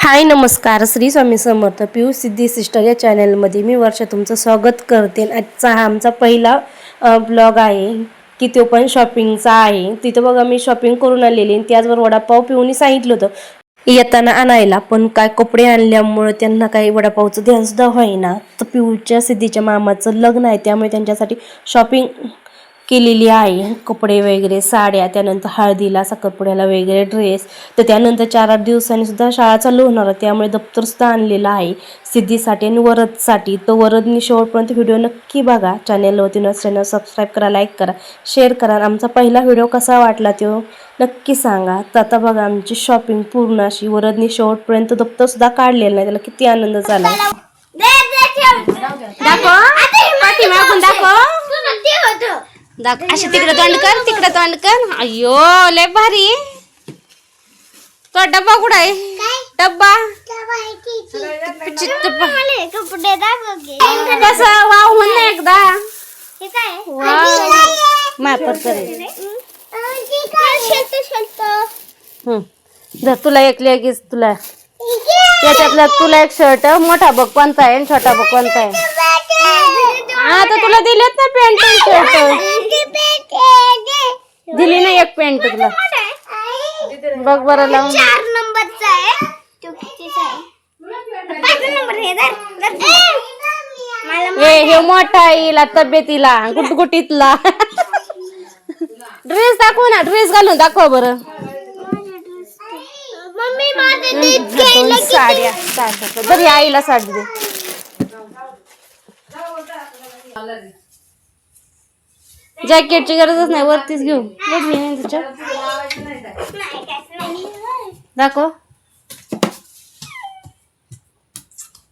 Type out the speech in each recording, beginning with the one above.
हाय नमस्कार. श्री स्वामी समर्थ पियू सिद्धी सिस्टर या चॅनलमध्ये मी वर्ष तुमचं स्वागत करते. आजचा हा आमचा पहिला ब्लॉग आहे की तो पण शॉपिंगचा आहे. तिथं बघा मी शॉपिंग करून आलेली आणि त्याचवर वडापाव पिऊनी सांगितलं होतं. येताना आणायला पण काय कपडे आणल्यामुळं त्यांना काही वडापावचं ध्यानसुद्धा होईना. तर पिऊच्या सिद्धीच्या मामाचं लग्न आहे त्यामुळे त्यांच्यासाठी शॉपिंग केलेली आहे. कपडे वगैरे साड्या त्यानंतर हळदीला साखरपुड्याला वगैरे ड्रेस तर त्यानंतर चार आठ दिवसांनी सुद्धा शाळा चालू होणार आहे. त्यामुळे दप्तर सुद्धा आणलेलं आहे. सिद्धीसाठी आणि वरदसाठी. तो वरदनी शेवटपर्यंत व्हिडिओ नक्की बघा. चॅनलवरती चॅनल सबस्क्राईब करा लाईक करा शेअर करा. आमचा पहिला व्हिडिओ कसा वाटला तो नक्की सांगा. तर आता बघा आमची शॉपिंग पूर्ण अशी वरदनी शेवटपर्यंत दप्तर सुद्धा काढलेलं नाही. त्याला किती आनंद झाला. दाखव. दाखव. दाख अशी तिकडे तोंड कर तिकडे तोंड कर. अयो लय भारी. तो डब्बा कुठं आहे? डब्बा. कपडे कसं? वाव म्हण एकदा. मापर. जर तुला एक लगेच तुला. याच्यातला तुला एक शर्ट मोठा बघ कोणता आहे आणि छोटा बघ कोणता आहे. हा तर तुला दिलेत ना पॅन्ट शर्ट दिली ना एक पॅन्ट तुला. बघ बरं लावून चार नंबरचा आहे. तो कितीचा आहे पाच नंबर हे धर, धर. मला हे हे मोठा हिला तब्येतीला गुटगुटीतला. ड्रेस दाखव ना ड्रेस घालून दाखव बरं. मम्मी माझे दूध दोन साड्या साड्या बरं या आईला साडी दे. जॅकेटची गरजच नाही वरतीच घेऊ. बघ मी तुझ्या दाखव.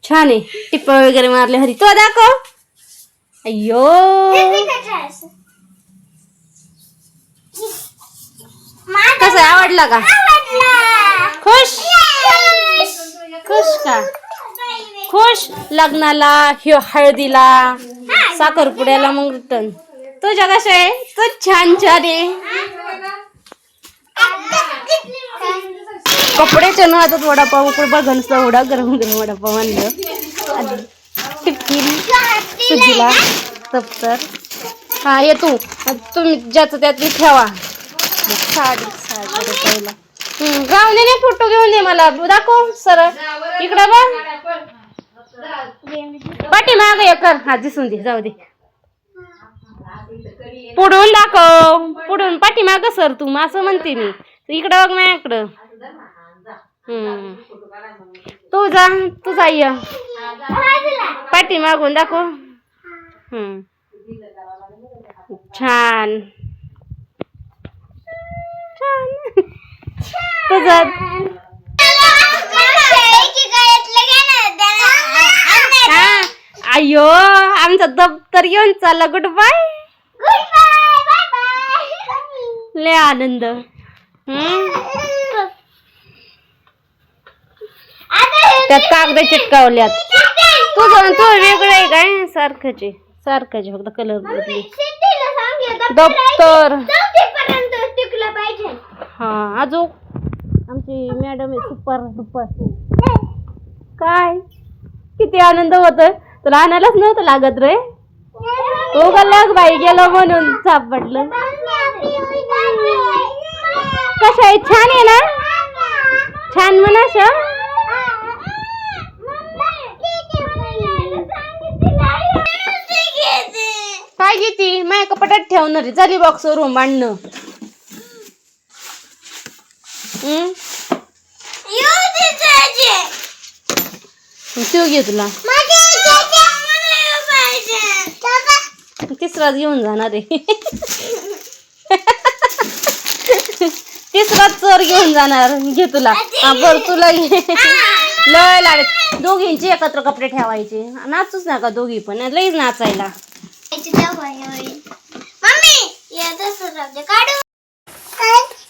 छान आहे. टिप्पा वगैरे मारले हरी. तो दाखव. अय्यो. कसं आहे, आवडला का? खुश? खुश का? खुश लग्नाला ह्यो हळदीला साखरपुड्याला मग रिटर्न तुझ्या कशा आहे. तू छान छान आहे. कपड्याच्या न आता वडापाव उकड बघ नुसता एवढा गरम गरम वडापाव आणलं. आणि सुजीला तप्तर हा येतो तुम्ही ज्याचं त्यात ठेवा. साडी साडी रुपयाला जाऊ दे नाही फोटो घेऊन दे मला. दाखव सर इकडं बघ. पाठी माग कर. हा दिसून दे जाऊ दे. पुढून दाखव. पुढून पाठीमाग सर तू असं म्हणते मी. इकडं बघ माझ्याकडं. हम्म. तू जा तू जा ये. पाठी मागून दाखव. हम्म. छान. छान. तुझं अय्यो अयो आमचं दप्तर येऊन चालला. Good bye. लय आनंद. त्यात कागद चिटकावल्यात. तुझं तू वेगळं आहे काय? सारखंच. सारखंच फक्त कलर बदली. दप्तर हा अजून आमची मॅडम आहे सुपर दुपर काय? किती आनंद होतोय. तुला आणायलाच नव्हतं लागत रे. गल्लाच बाई गेलो म्हणून सापडलं. कसं आहे छान आहे ना? छान म्हणा असं काय घेती? माझ्या कपाटात ठेवणार चाली बॉक्स रूम हम्म तू घे तुला. तिसराच घेऊन जाणार आहे. तिसराच चोर घेऊन जाणार. घे तुला. हा बर तुला घे. लय लागत दोघींचे एकत्र कपडे ठेवायचे. नाचूच नका दोघी पण. लईच नाचायला.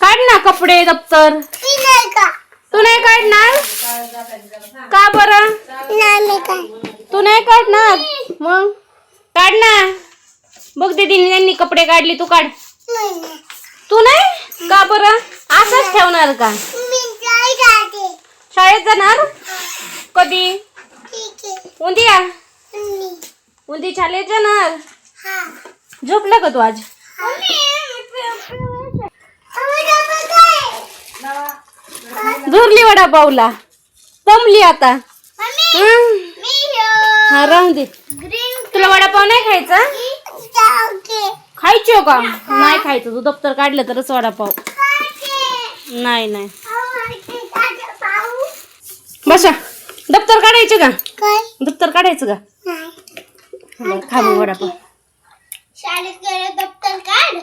काढू. ना कपडे दप्तर. तू नाही काढणार? का बरं? तू नाही काढणार? मग? काढ ना. बघ दीदीने त्यांनी कपडे काढले तू काढ. तू नाही? का बरं? असंच ठेवणार का? शाळेत जाणार? कधी? उद्या मम्मी उद्या शाळेत जाणार? झोपला का तू आज? झोरली वडापावला. दमली आता. हं? हा राहून दे. तुला वडापाव नाही खायचा? खायचे का? नाही खायचं. तू दप्तर काढलं तरच वडापाव. नाही नाही. बसा. दप्तर काढायचं का? दप्तर काढायचं का? खाऊ वडापाव. शाळेत गेलं दप्तर काढ.